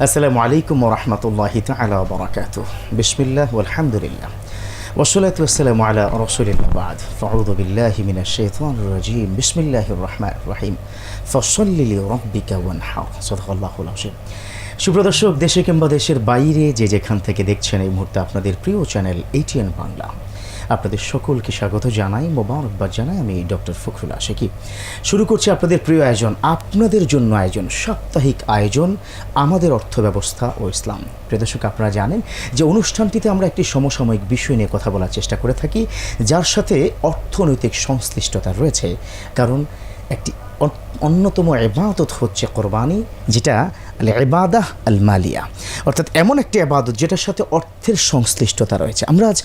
আসসালামু আলাইকুম ওরহমতুল্লাহি তালা বরাকাত বিসমিল্লাহ আলহামদুলিল্লাহ والصلاة والسلام على رسول الله بعد فأعوذ بالله من الشيطان الرجيم بسم الله الرحمن الرحيم فصل لربك وانحر صدق الله العظيم সুপ্রদর্শক দেশে কিংবা দেশের বাইরে যে যেখান থেকে দেখছেন এই মুহূর্তে আপনাদের প্রিয় চ্যানেল এইটিএন বাংলা আপনাদের সকলকে স্বাগত জানাই, মোবারকবাদ জানাই আমি ডক্টর ফখরুল আশেকি। শুরু করছি আপনাদের প্রিয় আয়োজন, আপনাদের জন্য আয়োজন, সাপ্তাহিক আয়োজন, আমাদের অর্থব্যবস্থা ও ইসলাম। প্রিয় দর্শক, আপনারা জানেন যে অনুষ্ঠানটিতে আমরা একটি সমসাময়িক বিষয় নিয়ে কথা বলার চেষ্টা করে থাকি, যার সাথে অর্থনৈতিক সংশ্লিষ্টতা রয়েছে। কারণ একটি অন্যতম এবাদত হচ্ছে কোরবানি, যেটা এবাদাহ আল মালিয়া অর্থাৎ এমন একটি এবাদত যেটার সাথে অর্থের সংশ্লিষ্টতা রয়েছে। আমরা আজ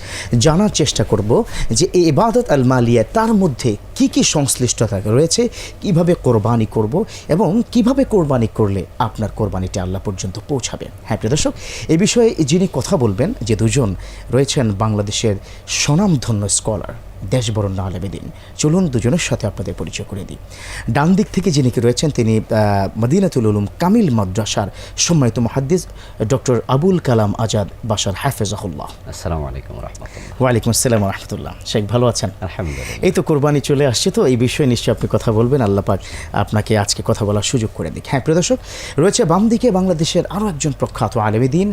জানার চেষ্টা করব যে এই এবাদত আল মালিয়া তার মধ্যে কি কি সংশ্লিষ্টতা রয়েছে, কীভাবে কোরবানি করব এবং কীভাবে কোরবানি করলে আপনার কোরবানিটা আল্লাহ পর্যন্ত পৌঁছাবে হ্যাঁ প্রিয় দর্শক, এ বিষয়ে যিনি কথা বলবেন, যে দুজন রয়েছেন বাংলাদেশের স্বনামধন্য স্কলার দেশবরণ্য আলেবেদিন চলুন দুজনের সাথে আপনাদের পরিচয় করে দিই। ডান দিক থেকে যিনি কি রয়েছেন তিনি মদিনাতুল উলুম কামিল মাদ্রাসার সম্মানিত মহাদ্দিস ডক্টর আবুল কালাম আজাদ বাসার হাফেজাহুল্লাহ। আসসালামু আলাইকুম রহমতুল্লাহ। ওয়ালাইকুম আসসালাম রহমতুল্লাহ। শেখ ভালো আছেন? আলহামদুলিল্লাহ। এই তো কোরবানি চলে আসছে তো এই বিষয়ে নিশ্চয়ই আপনি কথা বলবেন। আল্লাহ পাক আপনাকে আজকে কথা বলার সুযোগ করে দিক। হ্যাঁ প্রিয় দর্শক রয়েছে বাম দিকে বাংলাদেশের আরও একজন প্রখ্যাত আলেমেদিন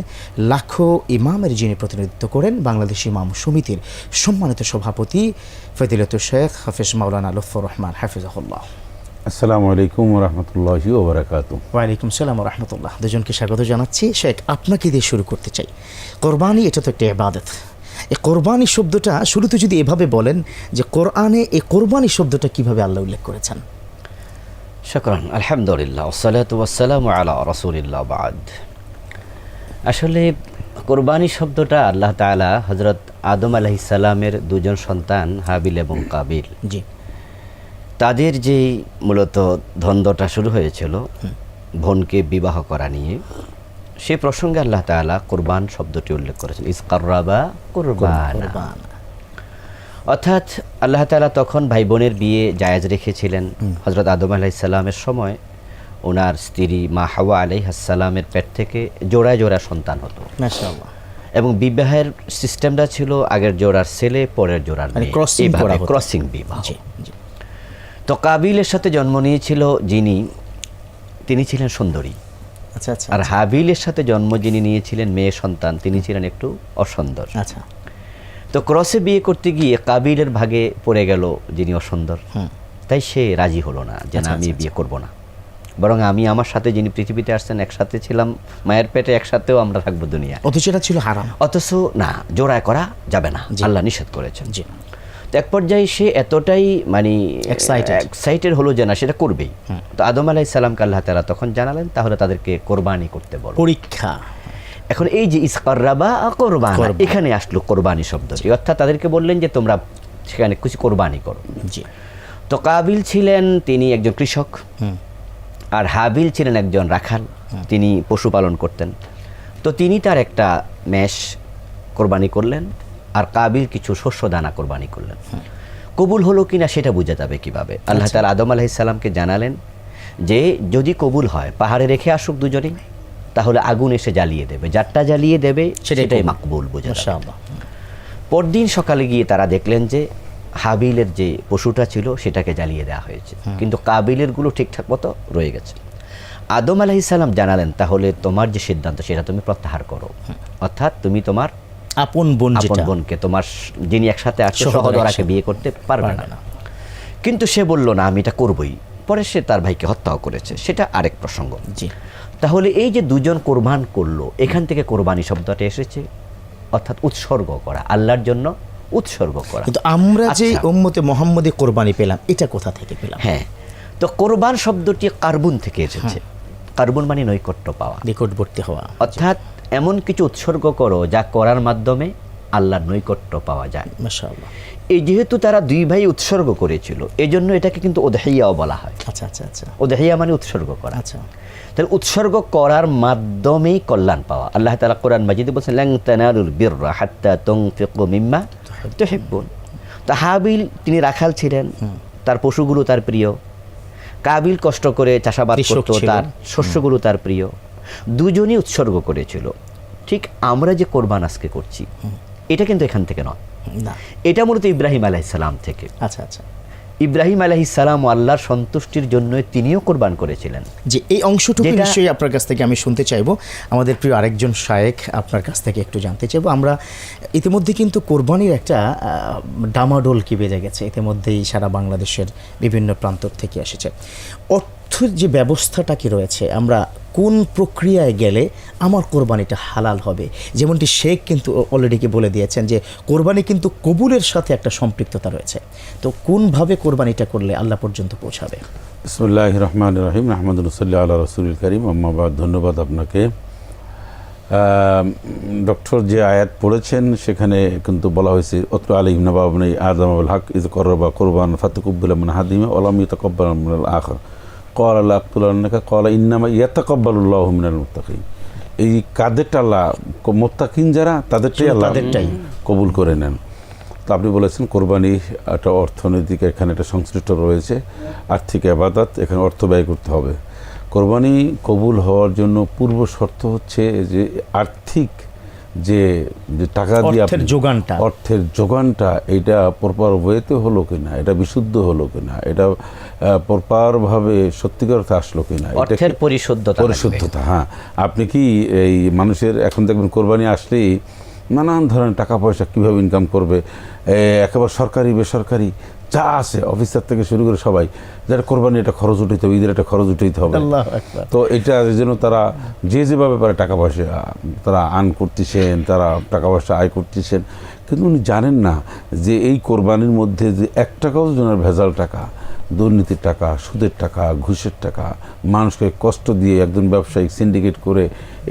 লাখো ইমামের যিনি প্রতিনিধিত্ব করেন বাংলাদেশ ইমাম সমিতির সম্মানিত সভাপতি ফদিলত শেখ হাফিজ মাওলানা লুৎফর রহমান হাফিজাহুল্লাহ আসসালামু আলাইকুম রহমতুল্লাহি ওবরাকাত ওয়ালাইকুম সালাম রহমতুল্লাহ দুজনকে স্বাগত জানাচ্ছি। শেখ আপনাকে দিয়ে শুরু করতে চাই। কোরবানি এটা তো একটা এবাদত এই কোরবানি শব্দটা শুরুতে যদি এভাবে বলেন যে কোরআনে এই কোরবানি শব্দটা কীভাবে আল্লাহ উল্লেখ করেছেন? শুকরান আলহামদুলিল্লাহ ওসালাত ওয়াসালাম আলা রসুলিল্লাহ বাদ। আসলে কোরবানি শব্দটা আল্লাহ তাআলা হজরত আদম আলাইসাল্লামের দুজন সন্তান হাবিল এবং কাবিল। জি। তাদের যে মূলত ধন্দটা শুরু হয়েছিল বোনকে বিবাহ করা নিয়ে সে প্রসঙ্গে আল্লাহ তাআলা কোরবান শব্দটি উল্লেখ করেছেন ইসকাররাবা কোরবানা। অর্থাৎ আল্লাহ তাআলা তখন ভাই বোনের বিয়ে জায়েজ রেখেছিলেন হজরত আদম আলাহিসাল্লামের সময়। ওনার স্ত্রী মা হাওয়া আলাইহাসাল্লামের পেট থেকে জোড়ায় জোড়া সন্তান হতো। এবং বিবাহের সিস্টেমটা ছিল আগের জোড়ার ছেলে পরের জোড়ার মানে ক্রসিং বিবাহ। তো কাবিলের সাথে জন্ম নিয়েছিল যিনি তিনি ছিলেন সুন্দরী। আচ্ছা আচ্ছা আর হাবিলের সাথে জন্ম যিনি নিয়েছিলেন মেয়ে সন্তান তিনি ছিলেন একটু অসুন্দর। আচ্ছা। তো ক্রসে বিয়ে করতে গিয়ে কাবিলের ভাগে পড়ে গেল যিনি অসুন্দর। তাই সে রাজি হলো না যে না আচ্ছা, আমি আচ্ছা, বিয়ে করব না। বরং আমি আমার সাথে যিনি পৃথিবীতে আসছেন একসাথে ছিলাম মায়ের পেটে একসাথেও আমরা থাকব দুনিয়া অথচ এটা ছিল হারাম। অথচ না জোড়ায় করা যাবে না। আল্লাহ নিষেধ করেছেন। জি। তো এক পর্যায়ে সে এতটাই মানে. এক্সাইটেড হলো যে না সেটা করবেই। তো আদম আলাইহিস সালামকে আল্লাহ তাআলা তখন জানালেন তাহলে তাদেরকে কোরবানি করতে বলো। পরীক্ষা। এখন এই যে ইসকাররাবা কোরবান। এখানে আসলো কোরবানি শব্দটি। অর্থাৎ তাদেরকে বললেন যে তোমরা সেখানে কিছু কোরবানি করো। জি। তো কাবিল ছিলেন তিনি একজন কৃষক। হুম। আর হাবিল ছিলেন একজন রাখাল তিনি পশুপালন করতেন। তো তিনি তার একটা মেষ কোরবানি করলেন আর কাবিল কিছু শস্য দানা কোরবানি করলেন। কবুল হলো কি না সেটা বোঝা যাবে কীভাবে। আল্লাহ তার আদম আলাইসাল্লামকে জানালেন যে যদি কবুল হয় পাহাড়ে রেখে আসুক দুজনেই তাহলে আগুন এসে জ্বালিয়ে দেবে। যারটা জ্বালিয়ে দেবে সেটাই মাকবুল বোঝা পরদিন সকালে গিয়ে তারা দেখলেন যে হাবিলের যে পশুটা ছিল সেটাকে জ্বালিয়ে দেওয়া হয়েছে। কিন্তু কাবিলেরগুলো ঠিকঠাক মতো রয়ে গেছে। আদম আলাইসাল্লাম জানালেন তাহলে তোমার যে সিদ্ধান্ত সেটা তুমি প্রত্যাহার করো। অর্থাৎ তুমি তোমার আপন বোন আপন বোনকে তোমার যিনি একসাথে আছে সহদরাকে বিয়ে করতে পারবে না। কিন্তু সে বলল না আমি এটা করবই। পরে সে তার ভাইকে হত্যাও করেছে। সেটা আরেক প্রসঙ্গ। জি। তাহলে এই যে দুজন কোরবান করল এখান থেকে কোরবানি শব্দটা এসেছে। অর্থাৎ উৎসর্গ করা আল্লাহর জন্য উৎসর্গ করা। কিন্তু আমরা যে আচ্ছা। উম্মতে মোহাম্মদী কোরবানি পেলাম এটা কোথা থেকে পেলাম? হ্যাঁ। তো কোরবান শব্দটি কার্বন থেকে এসেছে। কার্বন মানে নৈকট্য পাওয়া। নিকটবর্তী হওয়া। অর্থাৎ এমন কিছু উৎসর্গ করো যা করার মাধ্যমে আল্লাহর নৈকট্য পাওয়া যায়। এই যেহেতু তারা দুই ভাই উৎসর্গ করেছিল এই জন্য এটাকে কিন্তু ওদহাইয়াও বলা হয়। আচ্ছা আচ্ছা আচ্ছা। ওদহাইয়া মানে উৎসর্গ করা। আচ্ছা। তাহলে উৎসর্গ করার মাধ্যমেই কল্যাণ পাওয়া। আল্লাহ তালা কোরআন মাজিদে বলছেন লাং তানালুল বিররা হাত্তা তুনফিকু মিম্মা তুহিব্বুন। তো হাবিল তিনি রাখাল ছিলেন তার পশুগুলো তার প্রিয়। কাবিল কষ্ট করে চাষাবাদ করত। তার শস্যগুলো তার প্রিয়। দুজনই উৎসর্গ করেছিল। ঠিক আমরা যে কোরবান আজকে করছি এটা কিন্তু এখান থেকে নয়। এটা মূলত ইব্রাহিম আলাইসালাম থেকে। আচ্ছা আচ্ছা। ইব্রাহিম আলাইসালাম আল্লাহর সন্তুষ্টির জন্য তিনিও কোরবান করেছিলেন। যে এই অংশটুকু নিশ্চয়ই আপনার কাছ থেকে আমি শুনতে চাইব। আমাদের প্রিয় আরেকজন শায়েক আপনার কাছ থেকে একটু জানতে চাইব। আমরা ইতিমধ্যে কিন্তু কোরবানির একটা ডামাডোল কি বেজে গেছে। ইতিমধ্যেই সারা বাংলাদেশের বিভিন্ন প্রান্ত থেকে এসেছে। অর্থের যে ব্যবস্থাটা কি রয়েছে আমরা কোন প্রক্রিয়ায় গেলে আমার কোরবানিটা হালাল হবে? যেমনটি শেখ কিন্তু অলরেডি কি বলে দিয়েছেন যে, কোরবানি কিন্তু কবুলের সাথে একটা সম্পৃক্ততা রয়েছে। তো কোনভাবে কোরবানিটা করলে আল্লাহ পর্যন্ত পৌঁছাবে? ইসমুল্লাহ রহমান রহিম। আহমদ রসুল্লাহ আল্লাহ রসুল করিম। আম্মাবাদ ধন্যবাদ আপনাকে। ডক্টর যে আয়াত পড়েছেন, সেখানে কিন্তু বলা হয়েছে, অত্র আলিম নবাবনী আদম হক ইজ করবা কোরবান ফাতুকুব্বুল মানে হাদিমে ওলাম ইতকব্বাল আখর। কল আল্লাহ আকুল্লাহ কল ইন্নামা ইয়াতাকব্বালুল্লাহ মিনাল মুত্তাকিন এই কাদেরটা আল্লাহ মোত্তাকিন যারা তাদেরটাই আল্লাহ তাদেরটাই। কবুল করে নেন। তো আপনি বলেছেন কোরবানি একটা অর্থনৈতিক এখানে একটা সংশ্লিষ্ট রয়েছে। আর্থিক আবাদত এখানে অর্থ ব্যয় করতে হবে। কোরবানি কবুল হওয়ার জন্য পূর্ব শর্ত হচ্ছে যে আর্থিক যে টাকা দিয়ে অর্থের যোগানটা। অর্থের যোগানটা এটা প্রপার ওয়েতে হলো কিনা এটা বিশুদ্ধ হলো কিনা এটা প্রপারভাবে সত্যিকার অর্থে আসলো কিনা অর্থের পরিশুদ্ধতা পরিশুদ্ধতা হ্যাঁ। আপনি কি এই মানুষের এখন দেখবেন কোরবানি আসলেই নানান ধরনের টাকা পয়সা কীভাবে ইনকাম করবে একেবারে সরকারি বেসরকারি যা আছে অফিসার থেকে শুরু করে সবাই। যারা কোরবানি এটা খরচ উঠাইতে হবে ঈদের একটা খরচ উঠাইতে হবে। তো এটা যেন তারা যে যেভাবে পারে টাকা পয়সা তারা আর্ন করতেছেন তারা টাকা পয়সা আয় করতেছেন। কিন্তু উনি জানেন না যে এই কোরবানির মধ্যে যে এক টাকাও যেন ভেজাল টাকা দুর্নীতির টাকা সুদের টাকা ঘুষের টাকা মানুষকে কষ্ট দিয়ে একজন ব্যবসায়িক সিন্ডিকেট করে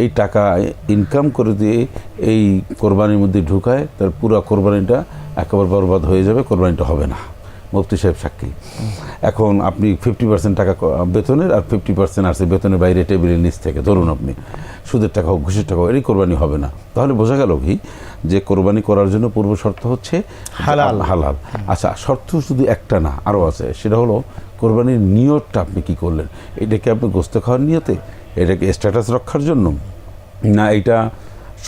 এই টাকা ইনকাম করে দিয়ে এই কোরবানির মধ্যে ঢুকায় তার পুরো কোরবানিটা একেবারে বরবাদ হয়ে যাবে কোরবানিটা হবে না। মুফতি সাহেব সাক্ষী। এখন আপনি ফিফটি পার্সেন্ট টাকা বেতনের আর ফিফটি পার্সেন্ট আসছে বেতনের বাইরে টেবিলের নিচ থেকে ধরুন আপনি। সুদের টাকা হোক ঘুষের টাকা হোক এরই কোরবানি হবে না। তাহলে বোঝা গেল কি যে কোরবানি করার জন্য পূর্ব শর্ত হচ্ছে হালাল। হালাল। আচ্ছা শর্ত শুধু একটা না আরও আছে সেটা হলো কোরবানির নিয়তটা আপনি কি করলেন? এটা কি আপনি গোস্ত খাওয়ার নিয়তে? এটাকে স্ট্যাটাস রক্ষার জন্য? না এটা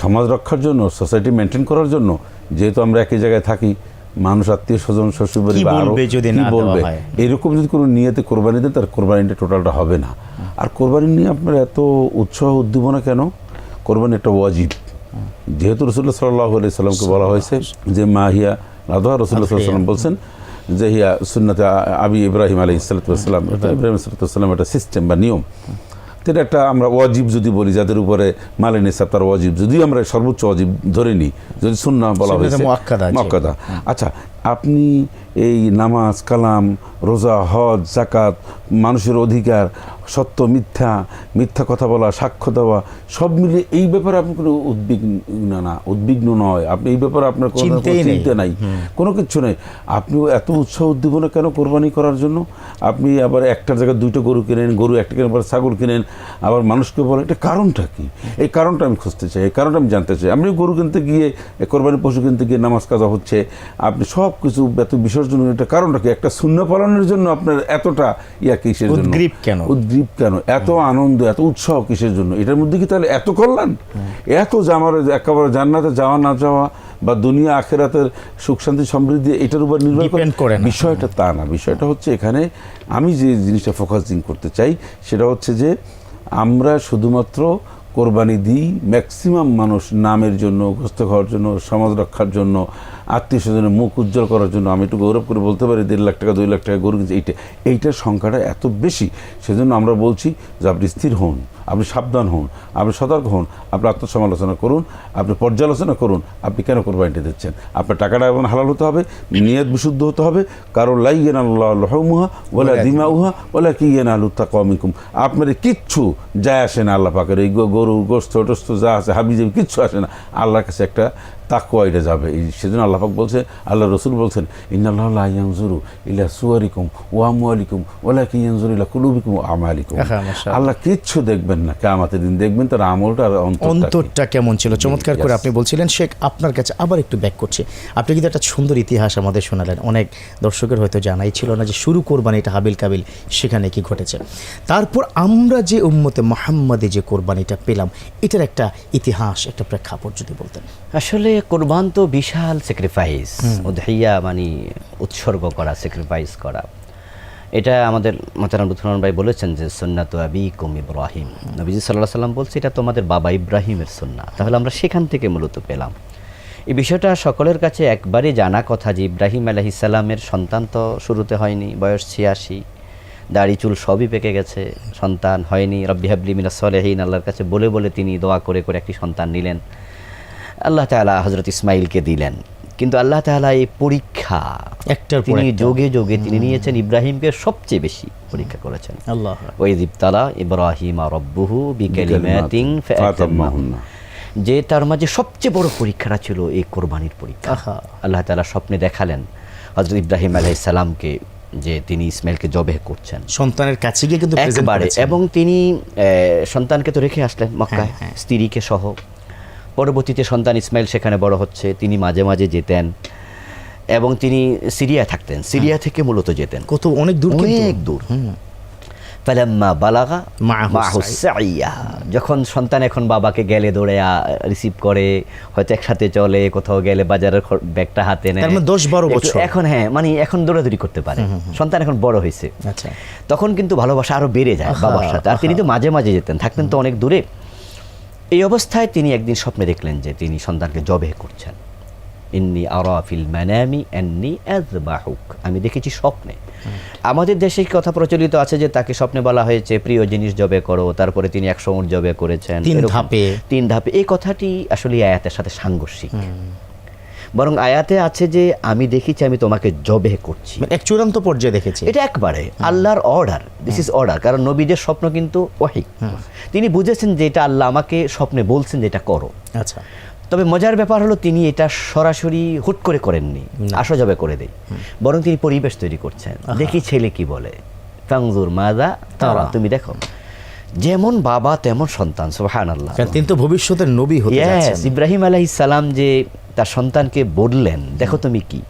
সমাজ রক্ষার জন্য সোসাইটি মেনটেন করার জন্য? যেহেতু আমরা একই জায়গায় থাকি মানুষ আত্মীয় স্বজন শ্বশুরবাড়ি কি বলবে যদি না বলবে? এরকম যদি কোনো নিয়তে কোরবানি দেন তার কোরবানিটা টোটালটা হবে না। আর কোরবানি নিয়ে আপনার এত উৎসাহ উদ্দীপনা কেন? কোরবানি একটা ওয়াজিব। যেহেতু রসুল্লাহ সাল্লাহ আলি সাল্লামকে বলা হয়েছে যে মাহিয়া রাধা রসুল্লাহ সাল্লাম বলছেন যে হিয়া সুন্নাতে আবি ইব্রাহিম আলী ইসালাতাম ইব্রাহিম সালাতাম একটা সিস্টেম বা নিয়ম। তো এটা একটা আমরা ওয়াজিব যদি বলি যাদের উপরে মালে নিসাব তার ওয়াজিব। যদি আমরা সর্বোচ্চ অজীব ধরে নিই যদি সুন্না বলা হয়েছে। মক্কাদা আচ্ছা আপনি এই নামাজ কালাম রোজা হজ জাকাত মানুষের অধিকার সত্য মিথ্যা মিথ্যা কথা বলা সাক্ষ্য দেওয়া সব মিলিয়ে এই ব্যাপারে আপনি কোনো উদ্বিগ্ন না উদ্বিগ্ন নয়। আপনি এই ব্যাপারে আপনার কোনো চিন্তা নাই। কোনো কিছু নেই। আপনি এত উৎসাহ উদ্দীপনা কেন কোরবানি করার জন্য? আপনি আবার একটার জায়গায় দুইটা গরু কিনেন গরু একটা কিনেন আবার ছাগল কিনেন আবার মানুষকে বলেন এটা কারণটা কি? এই কারণটা আমি খুঁজতে চাই এই কারণটা আমি জানতে চাই। আপনি গরু কিনতে গিয়ে কোরবানি পশু কিনতে গিয়ে নামাজ কাজা হচ্ছে আপনি সব কিছু এত বিসর্জন এটা কারণটা কি একটা শূন্য পালনের জন্য আপনার এতটা ইয়া কিসের জন্য? উদ্গ্রীব কেন? উদ্গ্রীব কেন? এত আনন্দ এত উৎসাহ কিসের জন্য? এটার মধ্যে কি তাহলে এত কল্যাণ? এত যে আমার একেবারে জান্নাতে যাওয়া না যাওয়া বা দুনিয়া আখেরাতের সুখ শান্তি সমৃদ্ধি এটার উপর নির্ভর করে বিষয়টা তা না। বিষয়টা হচ্ছে এখানে আমি যে জিনিসটা ফোকাসিং করতে চাই সেটা হচ্ছে যে আমরা শুধুমাত্র কোরবানি দিই। ম্যাক্সিমাম মানুষ নামের জন্য গ্রস্ত খাওয়ার জন্য, সমাজ রক্ষার জন্য, আত্মীয় স্বজনের মুখ উজ্জ্বল করার জন্য, আমি একটু গৌরব করে বলতে পারি, দেড় লাখ টাকা, দুই লাখ টাকা গরু এইটা এইটার সংখ্যাটা এত বেশি। সেজন্য আমরা বলছি যে আপনি স্থির হন। আপনি সাবধান হন আপনি সতর্ক হন আপনি আত্মসমালোচনা করুন আপনি পর্যালোচনা করুন আপনি কেন কোরবানিটা দিচ্ছেন? আপনার টাকাটা এবং হালাল হতে হবে নিয়ত বিশুদ্ধ হতে হবে কারণ লাইয়েন আল্লাহমুহা বলে দিমা উহা বলে কি ইয়েন তা কমিকুম আপনার কিচ্ছু যায় আসে না আল্লাহ পাকের এই গরু গোস্ত টোস্ত যা আছে হাবি যাবি কিচ্ছু আসে না। আল্লাহর কাছে একটা তাকুয়া এটা যাবে। এই সেজন্য আল্লাহাক বলছে আল্লাহ রসুল বলছেন ইন্নাল্লাহ ইয়ানজুরু ইলা সুয়ারিকুম ও আমুয়ালিকুম ওলা কি ইয়ানজুরু ইলা কুলুবিকুম ও আমালিকুম। আল্লাহ কিচ্ছু দেখবেন না কেমাতের দিন দেখবেন তার আমলটা অন্তরটা কেমন ছিল? চমৎকার করে আপনি বলছিলেন শেখ আপনার কাছে আবার একটু ব্যাক করছে। আপনি কিন্তু একটা সুন্দর ইতিহাস আমাদের শোনালেন। অনেক দর্শকের হয়তো জানাই ছিল না যে শুরু কোরবানিটা হাবিল কাবিল সেখানে কি ঘটেছে। তারপর আমরা যে উম্মতে মোহাম্মদে যে কোরবানিটা পেলাম এটার একটা ইতিহাস একটা প্রেক্ষাপট যদি বলতেন। আসলে কোরবান তো বিশাল স্যাক্রিফাইস উদহিয়া মানে উৎসর্গ করা স্যাক্রিফাইস করা। এটা আমাদের মাতারাম রুথমান ভাই বলেছেন যে সন্ন্যাত আবি কুম ইব্রাহিম। নবীজি সাল্লাহ সাল্লাম বলছে এটা তোমাদের বাবা ইব্রাহিমের সন্না। তাহলে আমরা সেখান থেকে মূলত পেলাম। এই বিষয়টা সকলের কাছে একবারে জানা কথা যে ইব্রাহিম আলহিসাল্লামের সন্তান তো শুরুতে হয়নি বয়স ছিয়াশি। দাড়ি চুল সবই পেকে গেছে সন্তান হয়নি। রব্বি হাবলি মিনা আল্লাহর কাছে বলে বলে তিনি দোয়া করে করে একটি সন্তান নিলেন। আল্লাহ তাআলা হজরত ইসমাইলকে দিলেন। কিন্তু আল্লাহ তাআলা এই পরীক্ষা একটার পর তিনি যোগে যোগে তিনি নিয়েছেন ইব্রাহিমকে সবচেয়ে বেশি পরীক্ষা করেছেন। আল্লাহ ওয়াইদ ইবতালা ইব্রাহিম রব্বুহু বিকালিমাতিন ফাতাম্মাহুন্না। যে তার মাঝে সবচেয়ে বড় পরীক্ষাটা ছিল এই কোরবানির পরীক্ষা। আল্লাহ তাআলা স্বপ্নে দেখালেন হযরত ইব্রাহিম আলাইহিস সালামকে যে তিনি ইসমাইলকে জবেহ করছেন। সন্তানের কাছে গিয়ে কিন্তু একবারে এবং তিনি আহ, সন্তানকে তো রেখে আসলেন মক্কায়। হ্যাঁ, হ্যাঁ। স্ত্রীকে সহ। পরবর্তীতে সন্তান ইসমাইল সেখানে বড় হচ্ছে তিনি মাঝে মাঝে যেতেন এবং তিনি সিরিয়ায় থাকতেন। সিরিয়া থেকে মূলত যেতেন। কত অনেক দূর অনেক দূর। ফালাম্মা বালাগা মাহু মাহু যখন সন্তান এখন বাবাকে গেলে দৌড়ে রিসিভ করে হয়তো একসাথে চলে কোথাও গেলে বাজারের ব্যাগটা হাতে নেয়। মানে 10-12 বছর। এখন হ্যাঁ মানে এখন দৌড়াদৌড়ি করতে পারে। সন্তান এখন বড় হয়েছে। আচ্ছা। তখন কিন্তু ভালোবাসা আরও বেড়ে যায় বাবার সাথে। আর তিনি তো মাঝে মাঝে যেতেন থাকতেন তো অনেক দূরে। এই অবস্থায় তিনি একদিন স্বপ্নে দেখলেন যে তিনি সন্তানকে জবে করছেন। ইন্নি আরাফিল ম্যানামি অ্যান্নি অ্যাজ বাহুক আমি দেখেছি স্বপ্নে। আমাদের দেশে কথা প্রচলিত আছে যে তাকে স্বপ্নে বলা হয়েছে প্রিয় জিনিস জবে করো। তারপরে তিনি একশো উট জবে করেছেন। তিন ধাপে। তিন ধাপে। এই কথাটি আসলে আয়াতের সাথে সাংঘর্ষিক। বরং আয়াতে আছে যে আমি দেখেছি আমি তোমাকে জবে করছি। মানে এক চূড়ান্ত পর্যায়ে দেখেছি। এটা একবারে আল্লাহর অর্ডার দিস ইজ অর্ডার কারণ নবীদের স্বপ্ন কিন্তু ওয়াহি। তিনি বুঝেছেন যে এটা আল্লাহ আমাকে স্বপ্নে বলছেন যে এটা করো। আচ্ছা। তবে মজার ব্যাপার হলো তিনি এটা সরাসরি হুট করে করেননি। আসা যাবে করে দেই। বরং তিনি পরিবেশ তৈরি করছেন। দেখি ছেলে কি বলে ফাংজুর মাজা তারা। তুমি দেখো যেমন বাবা তেমন সন্তান। সুবহান আল্লাহ কারণ তিনি তো ভবিষ্যতের নবী হতে যাচ্ছেন। ইব্রাহিম আলাইহিস সালাম যে তার সন্তানকে বললেন দেখো তুমি কি?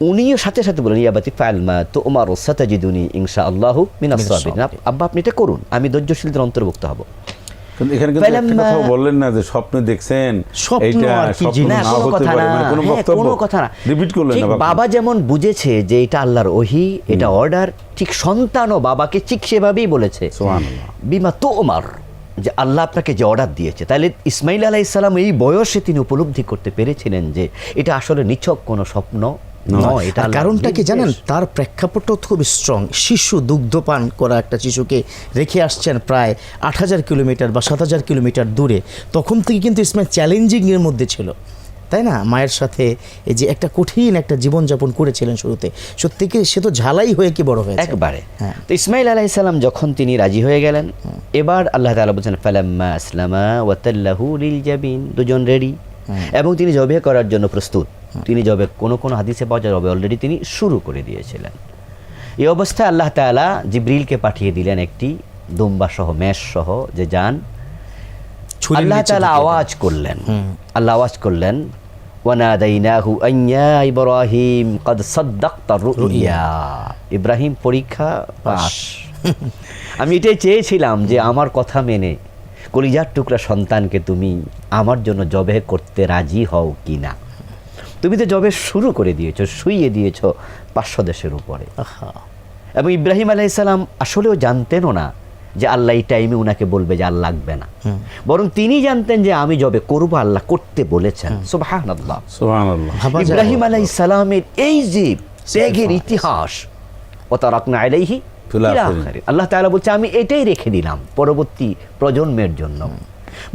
উনিও সাথে সাথে বলেন ইয়াবাতি ফালমা তো ওমার সাতাজিদুনি ইনশা আল্লাহ মিনাস সাবিরিন। আপ- আব্বা আপনি এটা করুন আমি ধৈর্যশীলদের অন্তর্ভুক্ত হব। কিন্তু এখানে কিন্তু একটা কথা বললেন না যে স্বপ্নে দেখছেন স্বপ্ন আর কি কোনো কথা না। মানে কোনো হ্যাঁ, কথা না। রিপিট করলেন ঠিক না বাবা বাবা যেমন বুঝেছে যে এটা আল্লাহর ওহি এটা অর্ডার ঠিক সন্তানও বাবাকে ঠিক সেভাবেই বলেছে। সুবহানাল্লাহ। বিমা তো ওমার যে আল্লাহ আপনাকে যে অর্ডার দিয়েছে। তাহলে ইসমাইল আলাহ ইসলাম এই বয়সে তিনি উপলব্ধি করতে পেরেছিলেন যে এটা আসলে নিছক কোনো স্বপ্ন নয় এটা কারণটা কি জানেন? তার প্রেক্ষাপটও খুব স্ট্রং শিশু দুগ্ধপান করা একটা শিশুকে রেখে আসছেন প্রায় আট হাজার কিলোমিটার বা সাত হাজার কিলোমিটার দূরে। তখন থেকে কিন্তু ইসমাইল চ্যালেঞ্জিংয়ের মধ্যে ছিল। তাই না? মায়ের সাথে এই যে একটা কঠিন একটা জীবনযাপন করেছিলেন শুরুতে। সত্যি কি সে তো ঝালাই হয়ে কি বড় হয়েছে? একবারে। হ্যাঁ। তো ইসমাইল আলাইসাল্লাম যখন তিনি রাজি হয়ে গেলেন এবার আল্লাহ তাআলা বলছেন ফালাম্মা আসলামা ওয়াতাল্লাহু লিল জাবিন। দুজন রেডি এবং তিনি জবে করার জন্য প্রস্তুত। তিনি জবে কোনো কোনো হাদিসে পাওয়া যাবে অলরেডি তিনি শুরু করে দিয়েছিলেন। এই অবস্থায় আল্লাহ তাআলা জিব্রিলকে পাঠিয়ে দিলেন একটি দুম্বা সহ মেষ সহ যে যান আল্লাহ দেন। আওয়াজ করলেন। আল্লাহ আওয়াজ করলেন ওয়ানাদাইনাহু আইয়া ইব্রাহিম কদ সাদ্দাকতা রুইয়া ইব্রাহিম পরীক্ষা পাস। আমি এটাই চেয়েছিলাম যে আমার কথা মেনে কলিজার টুকরা সন্তানকে তুমি আমার জন্য জবে করতে রাজি হও কি না। তুমি তো জবে শুরু করে দিয়েছ শুইয়ে দিয়েছ পাঁচশো দেশের উপরে। আহা, এবং ইব্রাহিম আলাইসাল্লাম আসলেও জানতেনও না যে আল্লাহ এই টাইমে উনাকে বলবে যে আর লাগবে না। বরং তিনি জানতেন যে আমি জবে করব আল্লাহ করতে বলেছেন। যায়। ইব্রাহিম আলাই সালামের এই যে ত্যাগের ইতিহাস ও তার আলাইহি। আল্লাহ তাআলা বলছে আমি এটাই রেখে দিলাম পরবর্তী প্রজন্মের জন্য।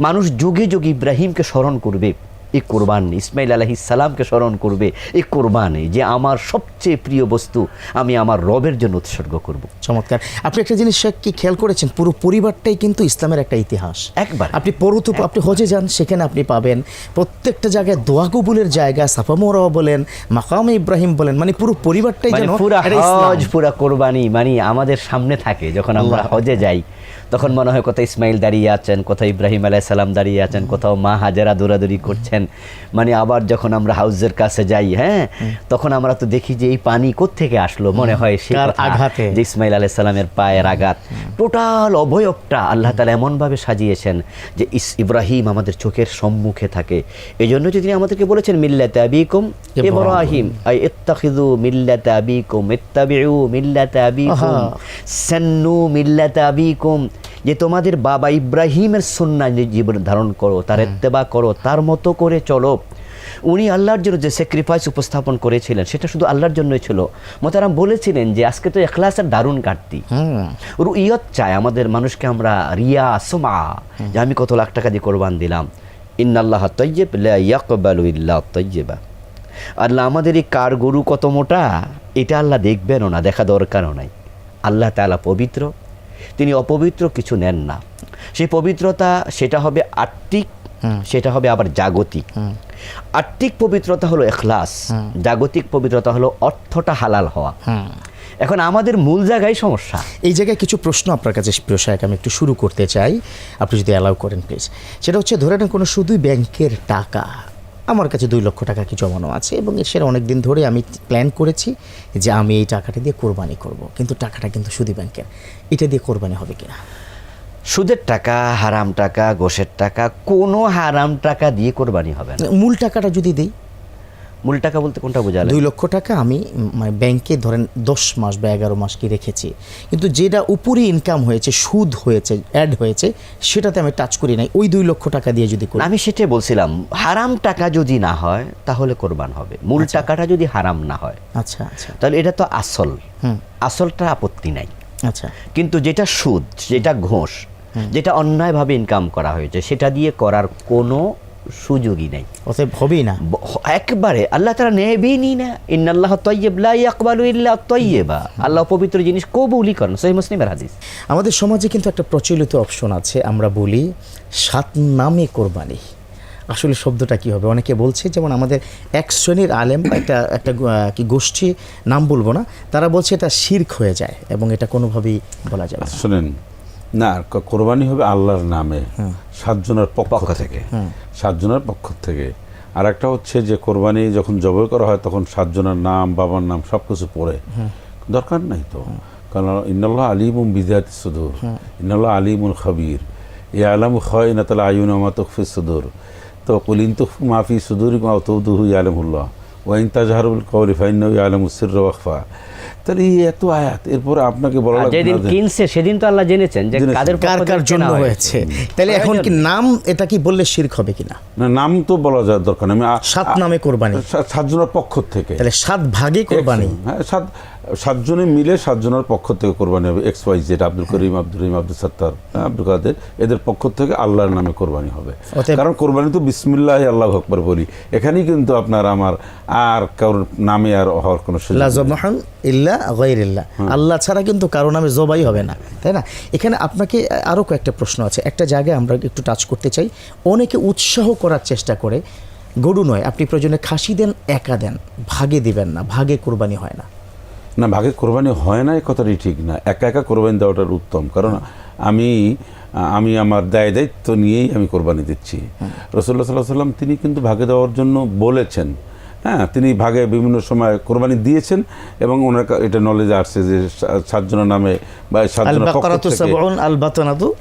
মানুষ যুগে যুগে ইব্রাহিমকে স্মরণ করবে। এই কোরবান ইসমাইল আলহিস সালামকে স্মরণ করবে এই কোরবানি যে আমার সবচেয়ে প্রিয় বস্তু আমি আমার রবের জন্য উৎসর্গ করব। চমৎকার। আপনি একটা জিনিস কি খেয়াল করেছেন? পুরো পরিবারটাই কিন্তু ইসলামের একটা ইতিহাস। একবার। আপনি পরতু আপনি হজে যান সেখানে আপনি পাবেন প্রত্যেকটা জায়গায় দোয়া কবুলের জায়গা সাফামোরা বলেন মাকাম ইব্রাহিম বলেন মানে পুরো পরিবারটাই মানে যেন পুরা হজ পুরা কোরবানি মানে আমাদের সামনে থাকে যখন আমরা হজে যাই। তখন মনে হয় কোথাও ইসমাইল দাঁড়িয়ে আছেন কোথাও ইব্রাহিম আলাইসাল্লাম দাঁড়িয়ে আছেন কোথাও মা হাজারা দৌড়াদৌড়ি করছেন। মানে আবার যখন আমরা হাউজের কাছে যাই হ্যাঁ তখন আমরা তো দেখি যে এই পানি থেকে আসলো। মনে হয় সে আঘাতে? যে ইসমাইল আলাইসাল্লামের পায়ের আঘাত। টোটাল অবয়বটা আল্লাহ তালা এমনভাবে সাজিয়েছেন যে ইস ইব্রাহিম আমাদের চোখের সম্মুখে থাকে। এই জন্য যে তিনি আমাদেরকে বলেছেন মিল্লাতে আবিকুম ইব্রাহিম। আই ইত্তাখিযু মিল্লাতা আবিকুম ইত্তাবিউ মিল্লাতা আবিকুম। সান্নু মিল্লাতা আবিকুম যে তোমাদের বাবা ইব্রাহিমের সুন্নাহ যে জীবন ধারণ করো তার ইত্তেবা করো তার মতো করে চলো। উনি আল্লাহর জন্য যে স্যাক্রিফাইস উপস্থাপন করেছিলেন সেটা শুধু আল্লাহর জন্যই ছিল। মোতারাম বলেছিলেন যে আজকে তো এখলাসের দারুণ ঘাটতি। হুম। রুইয়ত চায় আমাদের মানুষকে আমরা রিয়া সুমা যে আমি কত লাখ টাকা দিয়ে কোরবান দিলাম। ইন্নাল্লাহ তৈয়ব ইয়াকবালু ইল্লা তৈয়বা। আল্লাহ আমাদের এই কার গরু কত মোটা এটা আল্লাহ দেখবেনও না দেখা দরকারও নাই। আল্লাহ তাআলা পবিত্র। তিনি অপবিত্র কিছু নেন না। সেই পবিত্রতা সেটা হবে আত্মিক সেটা হবে আবার জাগতিক। আত্মিক পবিত্রতা হলো এখলাস জাগতিক পবিত্রতা হলো অর্থটা হালাল হওয়া। এখন আমাদের মূল জায়গায় সমস্যা। এই জায়গায় কিছু প্রশ্ন আপনার কাছে প্রিয় সাহেব আমি একটু শুরু করতে চাই। আপনি যদি অ্যালাউ করেন প্লিজ সেটা হচ্ছে ধরে নেন কোনো শুধুই ব্যাংকের টাকা আমার কাছে দুই লক্ষ টাকা কি জমানো আছে এবং সেটা অনেক দিন ধরে আমি প্ল্যান করেছি যে আমি এই টাকাটা দিয়ে কোরবানি করব। কিন্তু টাকাটা কিন্তু সুদী ব্যাংকের এটা দিয়ে কোরবানি হবে কিনা? সুদের টাকা হারাম টাকা গোষের টাকা কোনো হারাম টাকা দিয়ে কোরবানি হবে না। মূল টাকাটা যদি দিই মূল টাকা বলতে কোনটা বোঝালে দুই লক্ষ টাকা আমি মানে ব্যাংকে ধরেন দশ মাস বা এগারো মাস কি রেখেছি। কিন্তু যেটা উপরে ইনকাম হয়েছে সুদ হয়েছে অ্যাড হয়েছে সেটাতে আমি টাচ করি নাই। ওই দুই লক্ষ টাকা দিয়ে যদি করি। আমি সেটাই বলছিলাম হারাম টাকা যদি না হয় তাহলে কোরবান হবে। মূল টাকাটা যদি হারাম না হয়। আচ্ছা আচ্ছা। তাহলে এটা তো আসল। হুম। আসলটা আপত্তি নাই। আচ্ছা। কিন্তু যেটা সুদ যেটা ঘোষ যেটা অন্যায়ভাবে ইনকাম করা হয়েছে সেটা দিয়ে করার কোনো সুযোগই নেই। অতএব হবেই না। একবারে আল্লাহ তারা নেবেনই না ইন্নাল্লাহ তৈয়ব লা ইয়াকবালু ইল্লা তৈয়বা আল্লাহ পবিত্র জিনিস কবুলই করেন। সহি মুসলিমের হাদিস। আমাদের সমাজে কিন্তু একটা প্রচলিত অপশন আছে আমরা বলি সাত নামে কোরবানি। আসলে শব্দটা কি হবে? অনেকে বলছে যেমন আমাদের এক শ্রেণির আলেম বা একটা একটা কি গোষ্ঠী নাম বলব না তারা বলছে এটা শির্ক হয়ে যায় এবং এটা কোনোভাবেই বলা যাবে না। শোনেন না কোরবানি হবে আল্লাহর নামে সাতজনের পক্ষ পক্ষ থেকে। সাতজনের পক্ষ থেকে। আর একটা হচ্ছে যে কোরবানি যখন জবাই করা হয় তখন সাতজনের নাম বাবার নাম সব কিছু পড়ে দরকার নাই তো। কারণ ইন্নাল্লাহ আলিমুম বিদাত সুদূর। ইন্নাল্লাহ আলিমুল খাবির। এ আলম হয় না তাহলে আয়ুন আমা তকফি সুদূর। তো কুলিন তুফ মাফি সুদূর তৌদুহু আলমুল্লাহ ওয়াইন তাজহারুল কৌলি ফাইন আলমুসির ওয়াকফা তাহলে এই এত আয়াত এরপরে আপনাকে বলা লাগবে যেদিন কিনছে সেদিন তো আল্লাহ জেনেছেন যে কাদের কার কার জন্য হয়েছে? তাহলে এখন কি নাম এটা কি বললে শির্ক হবে কিনা? না নাম তো বলা যায় দরকার নেই। সাত নামে কোরবানি। সাতজনের পক্ষ থেকে। তাহলে সাত ভাগে কোরবানি। হ্যাঁ সাত সাতজনে মিলে সাতজনের পক্ষ থেকে কোরবানি হবে। X Y Z Abdul Karim Abdul Rahim Abdul Sattar হ্যাঁ, আব্দুল কাদের এদের পক্ষ থেকে আল্লাহর নামে কোরবানি হবে। কারণ কোরবানি তো বিসমিল্লাহ আল্লাহ আকবর বলি। এখানেই কিন্তু আপনার আমার আর কারোর নামে আর হওয়ার কোনো সুযোগ ইল্লা গায়রিল্লাহ আল্লাহ ছাড়া কিন্তু কারও নামে জবাই হবে না তাই না? এখানে আপনাকে আরও কয়েকটা প্রশ্ন আছে। একটা জায়গায় আমরা একটু টাচ করতে চাই। অনেকে উৎসাহ করার চেষ্টা করে গরু নয় আপনি প্রয়োজনে খাসি দেন একা দেন। ভাগে দিবেন না ভাগে কোরবানি হয় না। না ভাগে কোরবানি হয় না এই কথাটি ঠিক না। একা একা কোরবানি দেওয়াটার উত্তম। কারণ আমি আমি আমার দায় দায়িত্ব নিয়েই আমি কোরবানি দিচ্ছি। রসল্লা সাল্লাহ সাল্লাম তিনি কিন্তু ভাগে দেওয়ার জন্য বলেছেন। হ্যাঁ তিনি ভাগে বিভিন্ন সময় কোরবানি দিয়েছেন এবং ওনার এটা নলেজে আসছে যে সাতজনের নামে বা সাতজনের পক্ষ থেকে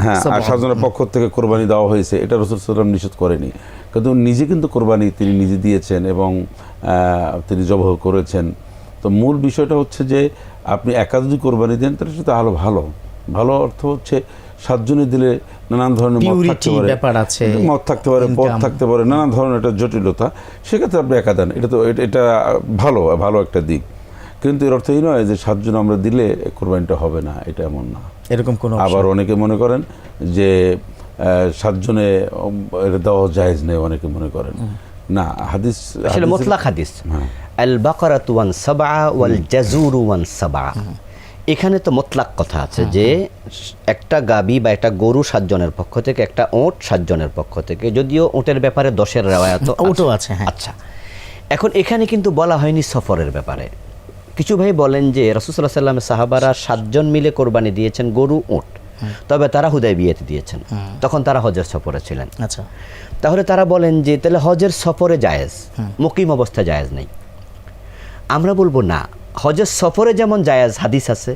হ্যাঁ আর সাতজনের পক্ষ থেকে কোরবানি দেওয়া হয়েছে। এটা রসুল সাল্লাম নিষেধ করেনি। কিন্তু নিজে কিন্তু কোরবানি তিনি নিজে দিয়েছেন এবং তিনি জবহ করেছেন। তো মূল বিষয়টা হচ্ছে যে আপনি একা যদি কোরবানি দেন তাহলে সেটা আরও ভালো। ভালো অর্থ হচ্ছে সাতজনে দিলে নানান ধরনের মত থাকতে পারে। ব্যাপার আছে, মত থাকতে পারে পথ থাকতে পারে নানান ধরনের একটা জটিলতা। সেক্ষেত্রে আপনি একা দেন। এটা তো এটা- ভালো ভালো একটা দিক। কিন্তু এর অর্থ এই নয় যে সাতজন আমরা দিলে কোরবানিটা হবে না এটা এমন না। এরকম কোনো আবার অনেকে মনে করেন যে আহ, সাতজনে এটা দেওয়া জায়েজ নেই অনেকে মনে করেন। না হাদিস আসলে মোতলাক হাদিস। হ্যাঁ। আল বাকারাতু ওয়ান সাবা ওয়াল জাজুরু ওয়ান সাবা এখানে তো মোতলাক কথা আছে যে একটা গাবি বা একটা গরু সাতজনের পক্ষ থেকে একটা ওঁট সাতজনের পক্ষ থেকে যদিও ওঁটের ব্যাপারে দশের রেওয়ায়ত ওটও আছে, হ্যাঁ। আচ্ছা এখন এখানে কিন্তু বলা হয়নি সফরের ব্যাপারে। কিছু ভাই বলেন যে রসুল্লাহ সাল্লামের সাহাবারা সাতজন মিলে কোরবানি দিয়েছেন গরু ওঁট। তবে তারা হুদায় বিয়েতে দিয়েছেন। তখন তারা হজের সফরে ছিলেন। আচ্ছা। তাহলে তারা বলেন যে তাহলে হজের সফরে জায়েজ মুকিম অবস্থায় জায়েজ নেই। আমরা বলব না হজের সফরে যেমন জায়াজ হাদিস আছে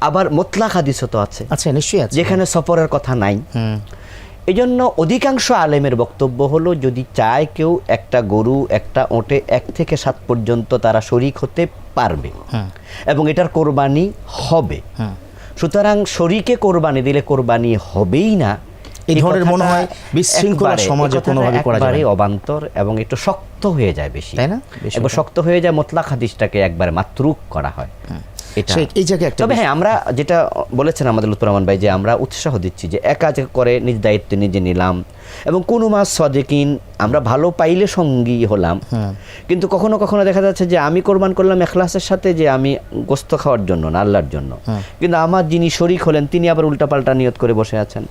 আবার মোতলাক হাদিসও তো আছে। আচ্ছা নিশ্চয়ই আছে। যেখানে সফরের কথা নাই। এই জন্য অধিকাংশ আলেমের বক্তব্য হলো যদি চায় কেউ একটা গরু একটা ওঁটে এক থেকে সাত পর্যন্ত তারা শরিক হতে পারবে। এবং এটার কোরবানি হবে। সুতরাং শরিকে কোরবানি দিলে কোরবানি হবেই না। এই ধরনের মনে হয় বিশৃঙ্খলা সমাজে কোনোভাবে করা যাবে অবান্তর এবং একটু শক্ত হয়ে যায় বেশি। তাই না? একবার শক্ত। হয়ে যায় মোতলাক হাদিসটাকে একবার মাতরুক করা হয়। এটা। এই জায়গায় একটা তবে হ্যাঁ আমরা যেটা বলেছেন আমাদের লুৎফর রহমান ভাই যে আমরা উৎসাহ দিচ্ছি যে একা যে করে নিজ দায়িত্ব নিজে নিলাম এবং কোনো মাস সদেকিন আমরা ভালো পাইলে সঙ্গী হলাম। কিন্তু কখনো কখনো দেখা যাচ্ছে যে আমি কোরবান করলাম এখলাসের সাথে যে আমি গোস্ত খাওয়ার জন্য না আল্লাহর জন্য। কিন্তু আমার যিনি শরিক হলেন তিনি আবার উল্টাপাল্টা নিয়ত করে বসে আছেন।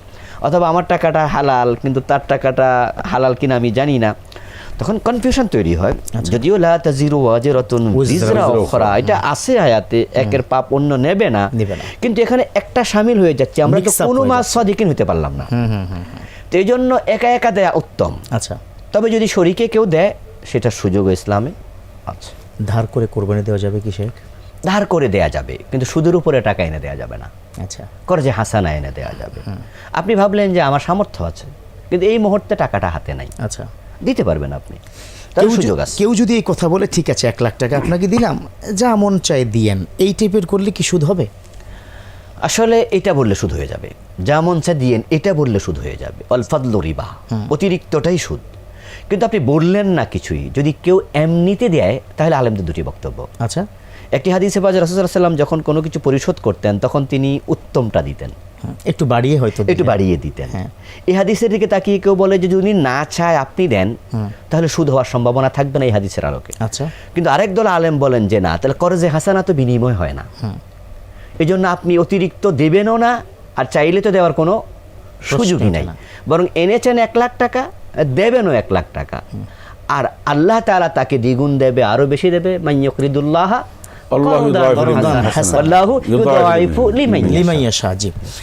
অথবা আমার টাকাটা হালাল কিন্তু তার টাকাটা হালাল কিনা আমি জানি না। তখন কনফিউশন তৈরি হয়। যদিও লা তাজিরু ওয়াজিরাতুন আচ্ছা। উজরা উখরা। এটা আছে আয়াতে একের পাপ অন্য নেবে না। নেবে কিন্তু এখানে একটা সামিল হয়ে যাচ্ছে আমরা তো কোনো মাস সদিকিন হতে পারলাম না। হুম হুম হুম তো এই জন্য একা একা দেয়া উত্তম। আচ্ছা। তবে যদি শরীকে কেউ দেয় সেটার সুযোগ ইসলামে আচ্ছা ধার করে কোরবানি দেওয়া যাবে কি শেখ? ধার করে দেয়া যাবে কিন্তু সুদের উপরে টাকা এনে দেয়া যাবে না। আচ্ছা। করজে হাসানা এনে দেয়া যাবে। আপনি ভাবলেন যে আমার সামর্থ্য আছে কিন্তু এই মুহূর্তে টাকাটা হাতে নাই। আচ্ছা। দিতে পারবেন আপনি। কেউ য- কেউ যদি এই কথা বলে ঠিক আছে এক লাখ টাকা আপনাকে দিলাম যা মন চাই দিয়েন। এই টাইপের করলে কি সুদ হবে? আসলে এটা বললে সুদ হয়ে যাবে। যা মন চা দিয়েন এটা বললে সুদ হয়ে যাবে। অলফাদল রিবা। অতিরিক্তটাই সুদ। কিন্তু আপনি বললেন না কিছুই। যদি কেউ এমনিতে দেয় তাহলে আলেমদের দুটি বক্তব্য। আচ্ছা। একটি হাদিসে রাসুল্লাহ সাল্লাম যখন কোনো কিছু পরিশোধ করতেন তখন তিনি উত্তমটা দিতেন। একটু বাড়িয়ে হয়তো একটু বাড়িয়ে দিতেন। হ্যাঁ। এই হাদিসের দিকে তাকিয়ে কেউ বলে যে যদি না চায় আপনি দেন তাহলে সুদ হওয়ার সম্ভাবনা থাকবে না এই হাদিসের আলোকে। আচ্ছা। কিন্তু আরেক দল আলেম বলেন যে না তাহলে করজে হাসানা তো বিনিময় হয় না। এই জন্য আপনি অতিরিক্ত দেবেনও না আর চাইলে তো দেওয়ার কোনো সুযোগই নাই। বরং এনেছেন এক লাখ টাকা দেবেনও এক লাখ টাকা। আর আল্লাহ তাআলা তাকে দ্বিগুণ দেবে আরও বেশি দেবে মাইয়করিদুল্লাহ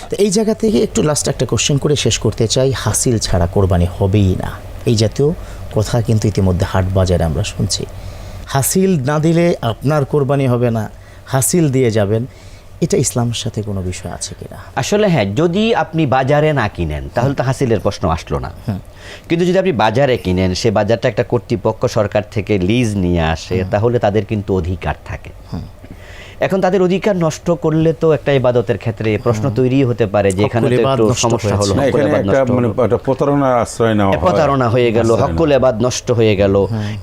তো এই জায়গা থেকে একটু লাস্ট একটা কোশ্চেন করে শেষ করতে চাই। হাসিল ছাড়া কোরবানি হবেই না। এই জাতীয় কথা কিন্তু ইতিমধ্যে হাট বাজারে আমরা শুনছি। হাসিল না দিলে আপনার কোরবানি হবে না। হাসিল দিয়ে যাবেন। এটা ইসলামের সাথে কোনো বিষয় আছে কিনা? আসলে হ্যাঁ যদি আপনি বাজারে না কিনেন তাহলে তো হাসিলের প্রশ্ন আসলো না। কিন্তু যদি আপনি বাজারে কিনেন সে বাজারটা একটা কর্তৃপক্ষ সরকার থেকে লিজ নিয়ে আসে তাহলে তাদের কিন্তু অধিকার থাকে। এখন তাদের অধিকার নষ্ট করলে তো একটা ইবাদতের ক্ষেত্রে প্রশ্ন তৈরি হতে পারে যে এখানে তো একটু সমস্যা হলো মানে একটা প্রতারণার আশ্রয় নেওয়া প্রতারণা হয়ে গেল হকুল এবাদ নষ্ট হয়ে গেল।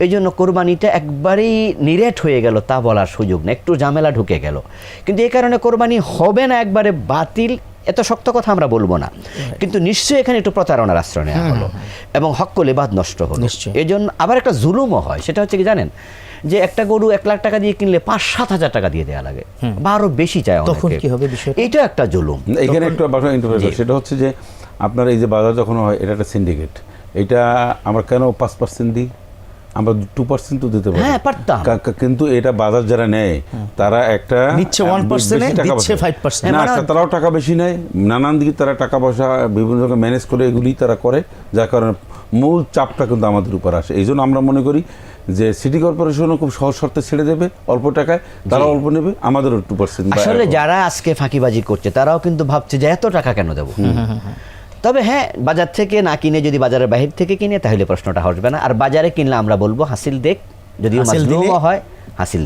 এই জন্য কোরবানিটা একবারেই নিরেট হয়ে গেল তা বলার সুযোগ না একটু ঝামেলা ঢুকে গেল। কিন্তু এই কারণে কোরবানি হবে না একবারে বাতিল এত শক্ত কথা আমরা বলব না। কিন্তু নিশ্চয়ই এখানে একটু প্রতারণার আশ্রয় নেওয়া হলো এবং হকুল এবাদ নষ্ট হলো। নিশ্চয়ই। এই জন্য আবার একটা জুলুমও হয় সেটা হচ্ছে কি জানেন? যে একটা গরু এক লাখ টাকা দিয়ে কিনলে পাঁচ সাত হাজার টাকা দিয়ে দেওয়া লাগে। বা আরও বেশি চায় তখন কি হবে বিষয়টা? এটা একটা জুলুম। এখানে একটু সেটা হচ্ছে যে আপনার এই যে বাজার যখন হয় এটা একটা সিন্ডিকেট এটা আমরা কেন পাঁচ পার্সেন্ট দিই? আমরা টু পার্সেন্ট তো দিতে পারি। হ্যাঁ, পারতাম। কিন্তু এটা বাজার যারা নেয় তারা একটা নিচ্ছে আহ, 1% টাকা দিচ্ছে পয়সা- 5% না মানে- তারাও টাকা বেশি নেয়। নানান দিকে তারা টাকা পয়সা বিভিন্ন রকম ম্যানেজ করে এগুলি তারা করে যার কারণে মূল চাপটা কিন্তু আমাদের উপর আসে। এই জন্য আমরা মনে করি যে সিটি কর্পোরেশনও খুব সহজ শর্তে ছেড়ে দেবে অল্প টাকায় তারা অল্প নেবে আমাদেরও টু পার্সেন্ট আসলে যারা আজকে ফাঁকিবাজি করছে তারাও কিন্তু ভাবছে যে এত টাকা কেন দেবো? তবে হ্যাঁ বাজার থেকে না কিনে যদি বাজারের বাহির থেকে কিনে তাহলে প্রশ্নটা হসবে না। আর বাজারে কিনলে আমরা বলব হাসিল দেখ যদিও মাজলুমও হয় হাসিল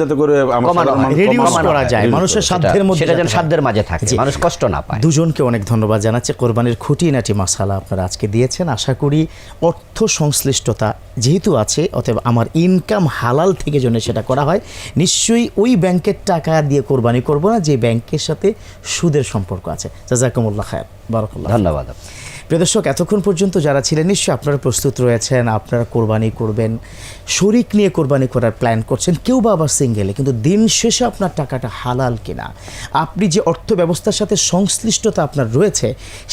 যাতে করে করা যায়, মানুষের সাধ্যের মধ্যে সেটা যেন সাধ্যের মাঝে থাকে মানুষ কষ্ট না পায়। দুজনকে অনেক ধন্যবাদ জানাচ্ছি কোরবানির খুঁটিনাটি মাসালা আপনারা আজকে দিয়েছেন। আশা করি অর্থ সংশ্লিষ্টতা যেহেতু আছে অতএব আমার ইনকাম হালাল থেকে জন্য সেটা করা হয়। নিশ্চয়ই ওই ব্যাংকের টাকা দিয়ে কোরবানি করব না যে ব্যাংকের সাথে সুদের সম্পর্ক আছে। জাজাকুমুল্লাহ খায়ের। বারকাল্লাহ ধন্যবাদ। প্রিয় দর্শক, এতক্ষণ পর্যন্ত যারা ছিলেন নিশ্চয়ই আপনারা প্রস্তুত রয়েছেন, আপনারা কোরবানি করবেন, শরিক নিয়ে কোরবানি করার প্ল্যান করছেন, কেউ বা আবার সিঙ্গেলে কিন্তু দিন শেষে আপনার টাকাটা হালাল কিনা? আপনি যে অর্থ ব্যবস্থার সাথে সংশ্লিষ্টতা আপনার রয়েছে,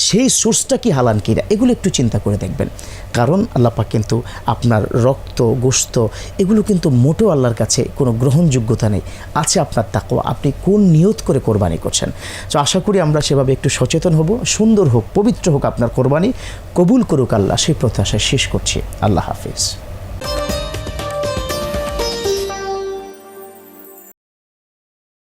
সেই সোর্সটা কি হালাল কিনা? এগুলো একটু চিন্তা করে দেখবেন। কারণ আল্লাপাক কিন্তু আপনার রক্ত গোস্ত এগুলো কিন্তু মোটেও আল্লাহর কাছে কোনো গ্রহণযোগ্যতা নেই। আছে আপনার তাকওয়া। আপনি কোন নিয়ত করে কোরবানি করছেন? তো আশা করি আমরা সেভাবে একটু সচেতন হব, সুন্দর হোক, পবিত্র হোক আপনার কোরবানি। কবুল করুক আল্লাহ। সেই প্রত্যাশায় শেষ করছি। আল্লাহ হাফিজ।